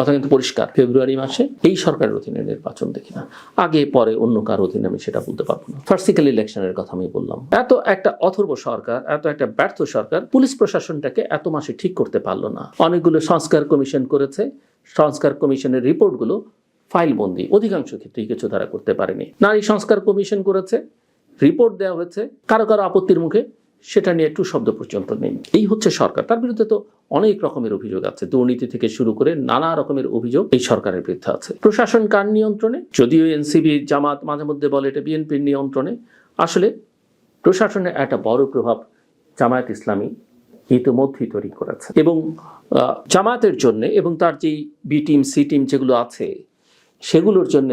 কথা কিন্তু পরিষ্কার। ফেব্রুয়ারি মাসে এই সরকারের অধীনে নির্বাচন দেখি না। আগে, পরে অন্য কার অধীনে আমি সেটা বলতে পারব না। ফার্সিক্যাল ইলেকশনের কথা আমি বললাম। এত একটা অথর্ব সরকার, এত একটা ব্যর্থ সরকার পুলিশ প্রশাসনটাকে এত মাসে ঠিক করতে পারল না। অনেকগুলো সংস্কার কমিশন করেছে। সংস্কার কমিশনের রিপোর্টগুলো ফাইলবন্দি। অধিকাংশ ক্ষেত্রেই কিছু তারা করতে পারেনি। নারী সংস্কার কমিশন করেছে। রিপোর্ট দেওয়া হয়েছে। কারও কারও আপত্তির মুখে সেটা নিয়ে একটু শব্দ পর্যন্ত নেই। এই হচ্ছে সরকার। তার বিরুদ্ধে তো অনেক রকমের অভিযোগ আছে। দুর্নীতি থেকে শুরু করে নানা রকমের অভিযোগ এই সরকারের বিরুদ্ধে আছে। প্রশাসন কার নিয়ন্ত্রণে? যদিও এনসিবি জামাত মাঝে মধ্যে বলে এটা বিএনপির নিয়ন্ত্রণে। আসলে প্রশাসনের একটা বড় প্রভাব জামায়াত ইসলামী ইতিমধ্যেই তৈরি করেছে। এবং জামায়াতের জন্য এবং তার যেই বি টিম, সি টিম যেগুলো আছে, সেগুলোর জন্য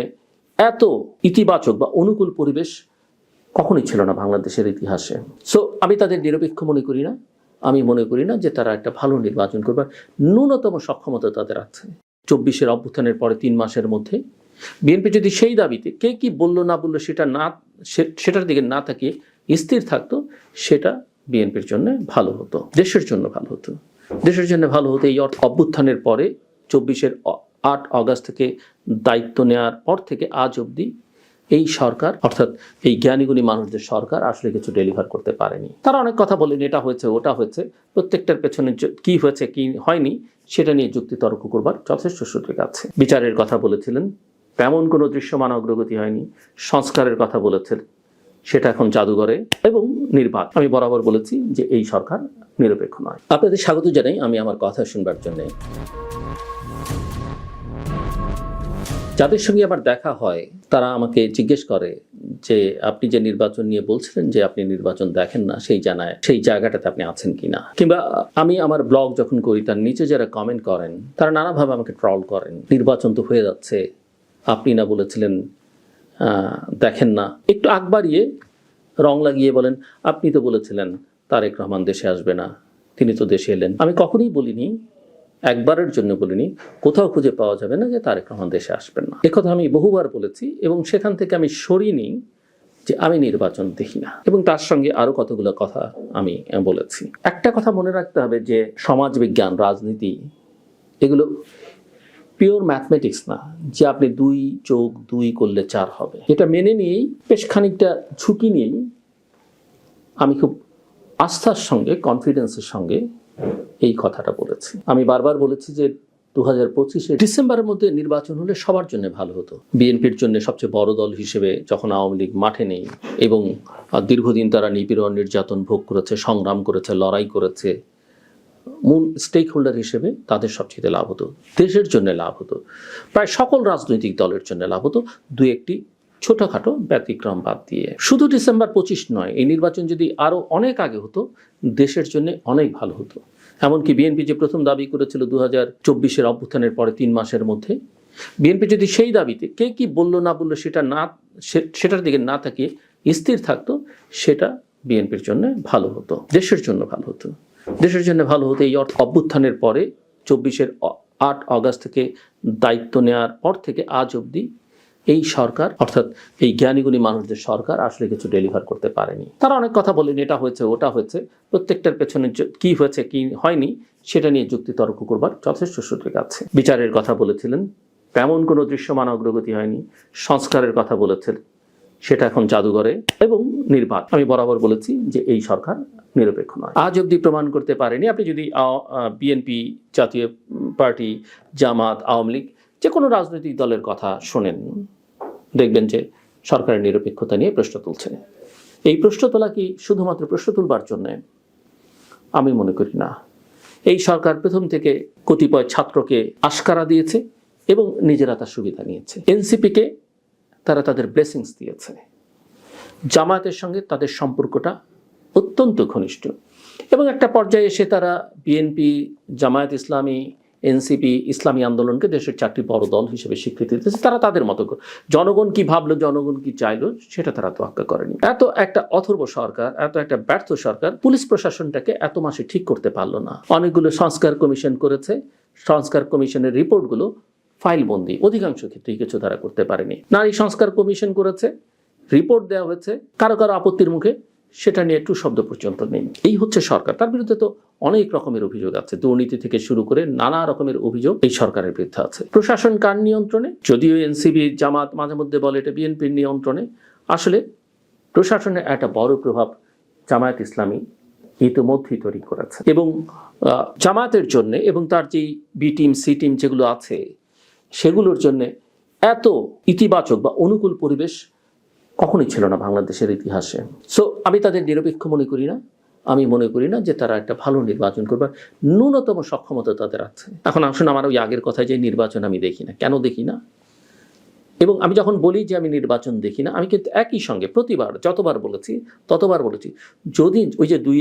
এত ইতিবাচক বা অনুকূল পরিবেশ কখনোই ছিল না বাংলাদেশের ইতিহাসে। সো আমি তাদের নিরপেক্ষ মনে করি না। আমি মনে করি না যে তারা একটা ভালো নির্বাচন করবার ন্যূনতম সক্ষমতা তাদের আছে। চব্বিশের অভ্যুত্থানের পরে তিন মাসের মধ্যে বিএনপি যদি সেই দাবিতে কে কি বলল না বলল সেটা না সেটার দিকে না তাকিয়ে স্থির থাকতো, সেটা বিএনপির জন্য ভালো হতো। দেশের জন্য ভালো হতো। দেশের জন্য ভালো হতো এই অর্থ- অভ্যুত্থানের পরে চব্বিশের আট অগাস্ট থেকে দায়িত্ব নেওয়ার পর থেকে আজ অবধি এই সরকার, অর্থাৎ এই জ্ঞানীগুণী মানুষদের সরকার আসলে কিছু ডেলিভার করতে পারেনি। তারা অনেক কথা বলেন, এটা হয়েছে, ওটা হয়েছে। প্রত্যেকটার পেছনে কি হয়েছে, কি হয়নি, সেটা নিয়ে যুক্তি তর্ক করবার যথেষ্ট সুযোগ আছে। বিচারের কথা বলেছিলেন, তেমন কোনো দৃশ্যমান অগ্রগতি হয়নি। সংস্কারের কথা বলেছেন, সেটা এখন জাদুঘরে এবং নির্বাক। আমি বরাবর বলেছি যে এই সরকার নিরপেক্ষ নয়। আপনাদের স্বাগত জানাই, আমি আমার কথা শুনবার জন্য। যাদের সঙ্গে আমার দেখা হয়, তারা আমাকে জিজ্ঞেস করে যে, আপনি যে নির্বাচন নিয়ে বলছিলেন যে, আপনি নির্বাচন দেখেন না, সেই জানায়, সেই জায়গাটাতে আপনি আছেন কিনা? কিংবা, আমি আমার ব্লগ যখন করি, তার নিচে যারা কমেন্ট করেন, তারা নানাভাবে আমাকে ট্রল করেন, নির্বাচন তো হয়ে যাচ্ছে, আপনি না বলেছিলেন দেখেন না। একটু আগ বাড়িয়ে রং লাগিয়ে বলেন, আপনি তো বলেছিলেন, তারেক রহমান দেশে আসবে না, তিনি তো দেশে এলেন। আমি কখনোই বলিনি একবারের জন্য বলিনি, কোথাও খুঁজে পাওয়া যাবে না যে তারেক রহমান দেশে আসবেন না। একথা আমি বহুবার বলেছি এবং সেখান থেকে আমি সরিনি যে আমি নির্বাচন দেখি না। এবং তার সঙ্গে আরও কতগুলো কথা আমি বলেছি। একটা কথা মনে রাখতে হবে যে সমাজ বিজ্ঞান, রাজনীতি, এগুলো পিওর ম্যাথমেটিক্স না, যে আপনি দুই চোখ দুই করলে চার হবে। এটা মেনে নিয়েই বেশ খানিকটা ঝুঁকি নিয়েই আমি খুব আস্থার সঙ্গে কনফিডেন্সের সঙ্গে এই কথাটা বলেছি। আমি বারবার বলেছি যে দু হাজার পঁচিশে ডিসেম্বরের মধ্যে নির্বাচন হলে সবার জন্য ভালো হতো। বিএনপির জন্য সবচেয়ে বড় দল হিসেবে যখন আওয়ামী লীগ মাঠে নেই এবং দীর্ঘদিন তারা নিপীড়ন, নির্যাতন ভোগ করেছে, সংগ্রাম করেছে, লড়াই করেছে, মূল স্টেক হোল্ডার হিসেবে তাদের সবচেয়ে লাভ হতো। দেশের জন্য লাভ হতো। প্রায় সকল রাজনৈতিক দলের জন্য লাভ হতো। দু একটি ছোটখাটো ব্যতিক্রম বাদ দিয়ে। শুধু ডিসেম্বর পঁচিশ নয়, এই নির্বাচন যদি আরও অনেক আগে হতো, দেশের জন্য অনেক ভালো হতো। এমনকি বিএনপি যে প্রথম দাবি করেছিল দু হাজার চব্বিশের অভ্যুত্থানের পরে তিন মাসের মধ্যে, বিএনপি যদি সেই দাবিতে কে কি বলল না বলল সেটা না সেটার দিকে না তাকিয়ে স্থির থাকতো, সেটা বিএনপির জন্য ভালো হতো, দেশের জন্য ভালো হতো। দেশের জন্য ভালো হতো এই অর্থ, অভ্যুত্থানের পরে চব্বিশের আট অগাস্ট থেকে দায়িত্ব নেওয়ার পর থেকে আজ অবধি এই সরকার, অর্থাৎ এই জ্ঞানীগুণী মানুষদের সরকার আসলে কিছু ডেলিভার করতে পারেনি। তারা অনেক কথা বলেন, এটা হয়েছে, ওটা হয়েছে। প্রত্যেকটার পেছনে কি হয়েছে, কি হয়নি, সেটা নিয়ে যুক্তি তর্ক করবার যথেষ্ট সুযোগ আছে। বিচারের কথা বলেছিলেন, তেমন কোনো দৃশ্যমান অগ্রগতি হয়নি। সংস্কারের কথা বলেছেন সেটা এখন জাদুঘরে এবং নির্বাক আমি বরাবর বলেছি যে এই সরকার নিরপেক্ষ নয়। আজ অবধি প্রমাণ করতে পারেনি। আপনি যদি বিএনপি জাতীয় পার্টি, জামাত, আওয়ামী লীগ যে কোনো রাজনৈতিক দলের কথা শোনেন দেখবেন যে সরকারের নিরপেক্ষতা নিয়ে প্রশ্ন তুলছে। এই প্রশ্ন তোলা কি শুধুমাত্র প্রশ্ন তুলবার জন্যে? আমি মনে করি না। এই সরকার প্রথম থেকে কতিপয় ছাত্রকে আশকারা দিয়েছে এবং নিজেরা তার সুবিধা নিয়েছে। এনসিপিকে তারা তাদের ব্লেসিংস দিয়েছে। জামায়াতের সঙ্গে তাদের সম্পর্কটা অত্যন্ত ঘনিষ্ঠ এবং একটা পর্যায়ে এসে তারা বিএনপি, জামায়াত ইসলামী এনসিপি ইসলামী আন্দোলনকে দেশের চারটি বড় দল হিসেবে স্বীকৃতি দিতেছে তারা তাদের মতো জনগণ কি ভাবলো, জনগণ কি চাইলো, সেটা তারা তোয়াক্কা করেনি। এত একটা অথর্ব সরকার, এত একটা ব্যর্থ সরকার, পুলিশ প্রশাসনটাকে এত মাসে ঠিক করতে পারল না। অনেকগুলো সংস্কার কমিশন করেছে, সংস্কার কমিশনের রিপোর্টগুলো ফাইলবন্দি, অধিকাংশ ক্ষেত্রেই কিছু তারা করতে পারেনি। নারী সংস্কার কমিশন করেছে, রিপোর্ট দেওয়া হয়েছে, কারও কারও আপত্তির মুখে সেটা নিয়ে একটু শব্দ পর্যন্ত নেই। এই হচ্ছে সরকার, তার বিরুদ্ধে তো অনেক রকমের অভিযোগ আছে। দুর্নীতি থেকে শুরু করে নানা রকমের অভিযোগ এই সরকারের বিরুদ্ধে আছে। প্রশাসন কার নিয়ন্ত্রণে? যদিও এনসিবি জামাত মাঝে মধ্যে বলে এটা বিএনপির নিয়ন্ত্রণে। আসলে প্রশাসনের একটা বড় প্রভাব জামায়াত ইসলামী ইতিমধ্যেই তৈরি করেছে। এবং জামায়াতের জন্য এবং তার যেই বি টিম সি টিম যেগুলো আছে, সেগুলোর জন্য এত ইতিবাচক বা অনুকূল পরিবেশ কখনোই ছিল না বাংলাদেশের ইতিহাসে। সো আমি তাদের নিরপেক্ষ মনে করি না। আমি মনে করি না যে তারা একটা ভালো নির্বাচন করবে। ন্যূনতম সক্ষমতা তাদের আছে। এখন আসুন আমার ওই আগের কথায় যে নির্বাচন আমি দেখি না। কেন দেখি না? এবং আমি যখন বলি যে আমি নির্বাচন দেখি না, আমি কিন্তু একই সঙ্গে প্রতিবার যতবার বলেছি, ততবার বলেছি। যদি ওই যে দুই